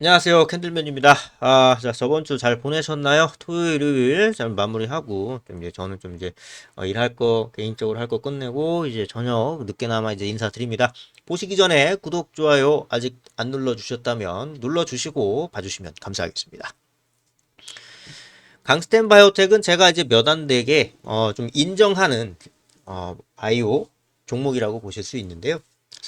안녕하세요. 캔들맨입니다. 아, 자, 저번 주 잘 보내셨나요? 토요일, 일요일 잘 마무리하고, 좀 이제 저는 좀 이제 어, 일할 거, 개인적으로 할 거 끝내고, 이제 저녁 늦게나마 이제 인사드립니다. 보시기 전에 구독, 좋아요 아직 안 눌러 주셨다면 눌러 주시고 봐주시면 감사하겠습니다. 강스텐 바이오텍은 제가 이제 몇 안 되게 어, 좀 인정하는 어, 바이오 종목이라고 보실 수 있는데요.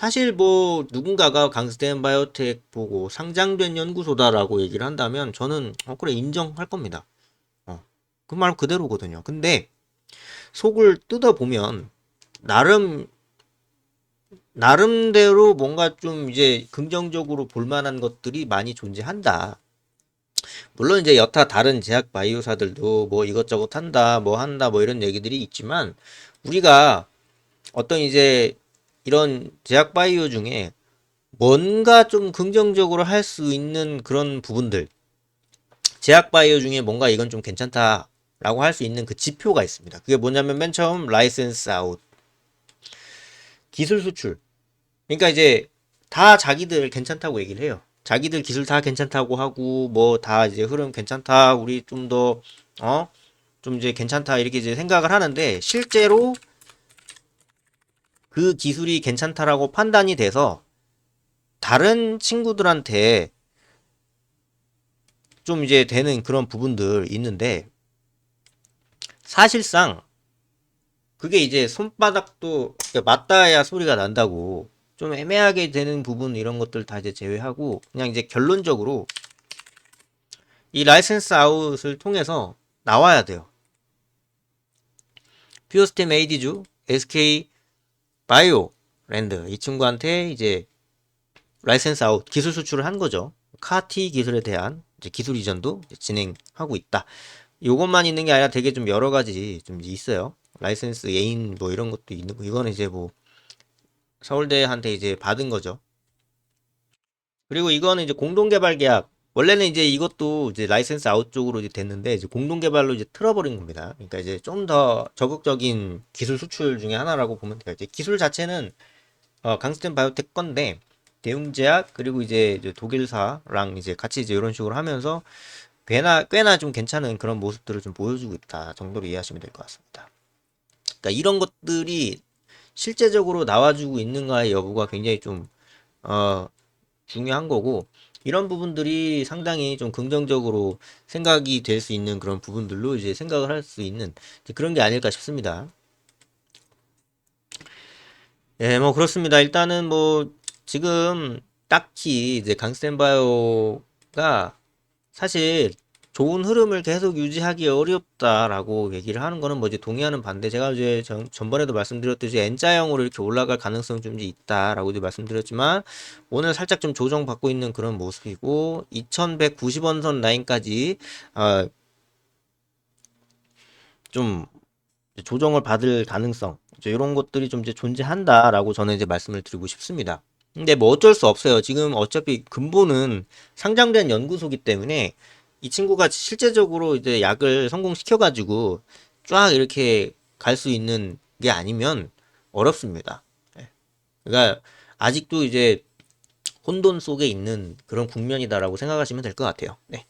사실 뭐 누군가가 강스텐 바이오텍 보고 상장된 연구소다라고 얘기를 한다면 저는 어 그래 인정할 겁니다. 어, 그 말 그대로거든요. 근데 속을 뜯어 보면 나름 나름대로 뭔가 좀 이제 긍정적으로 볼 만한 것들이 많이 존재한다. 물론 이제 여타 다른 제약 바이오사들도 뭐 이것저것 한다, 뭐 한다, 뭐 이런 얘기들이 있지만 우리가 어떤 이제 이런 제약 바이오 중에 뭔가 좀 긍정적으로 할 수 있는 그런 부분들 제약 바이오 중에 뭔가 이건 좀 괜찮다 라고 할 수 있는 그 지표가 있습니다. 그게 뭐냐면 맨 처음 라이센스 아웃 기술 수출 그러니까 이제 다 자기들 괜찮다고 얘기를 해요. 자기들 기술 다 괜찮다고 하고 뭐 다 이제 흐름 괜찮다 우리 좀 더 어 좀 이제 괜찮다 이렇게 이제 생각을 하는데 실제로 그 기술이 괜찮다라고 판단이 돼서 다른 친구들한테 좀 이제 되는 그런 부분들 있는데 사실상 그게 이제 손바닥도 맞닿아야 소리가 난다고 좀 애매하게 되는 부분 이런 것들 다 이제 제외하고 그냥 이제 결론적으로 이 라이센스 아웃을 통해서 나와야 돼요. 퓨어스템 에이디주, SK 바이오 랜드 이 친구한테 이제 라이센스 아웃 기술 수출을 한 거죠. 카티 기술에 대한 기술 이전도 진행하고 있다. 요것만 있는 게 아니라 되게 좀 여러 가지 좀 있어요. 라이센스 예인 뭐 이런 것도 있는 거. 이거는 이제 뭐 서울대한테 이제 받은 거죠. 그리고 이거는 이제 공동 개발 계약. 원래는 이제 이것도 이제 라이센스 아웃 쪽으로 이제 됐는데 이제 공동 개발로 이제 틀어버린 겁니다. 그러니까 이제 좀 더 적극적인 기술 수출 중에 하나라고 보면 돼요. 이제 기술 자체는 어, 강스텐 바이오텍 건데 대웅제약 그리고 이제 이제 독일사랑 이제 같이 이제 이런 식으로 하면서 꽤나 꽤나 좀 괜찮은 그런 모습들을 좀 보여주고 있다 정도로 이해하시면 될 것 같습니다. 그러니까 이런 것들이 실제적으로 나와주고 있는가의 여부가 굉장히 좀 어, 중요한 거고 이런 부분들이 상당히 좀 긍정적으로 생각이 될 수 있는 그런 부분들로 이제 생각을 할 수 있는 그런 게 아닐까 싶습니다. 예, 뭐 그렇습니다. 일단은 뭐 지금 딱히 이제 강센바이오가 사실 좋은 흐름을 계속 유지하기 어렵다라고 얘기를 하는 거는 뭐 이제 동의하는 반대. 제가 이제 전, 전번에도 말씀드렸듯이 N자형으로 이렇게 올라갈 가능성이 좀 있다라고 이제 말씀드렸지만 오늘 살짝 좀 조정받고 있는 그런 모습이고 2190원 선 라인까지 어, 좀 조정을 받을 가능성 이런 것들이 좀 이제 존재한다라고 저는 이제 말씀을 드리고 싶습니다. 근데 뭐 어쩔 수 없어요. 지금 어차피 근본은 상장된 연구소기 때문에 이 친구가 실제적으로 이제 약을 성공시켜가지고 쫙 이렇게 갈 수 있는 게 아니면 어렵습니다. 예. 그러니까 아직도 이제 혼돈 속에 있는 그런 국면이다라고 생각하시면 될 것 같아요. 네.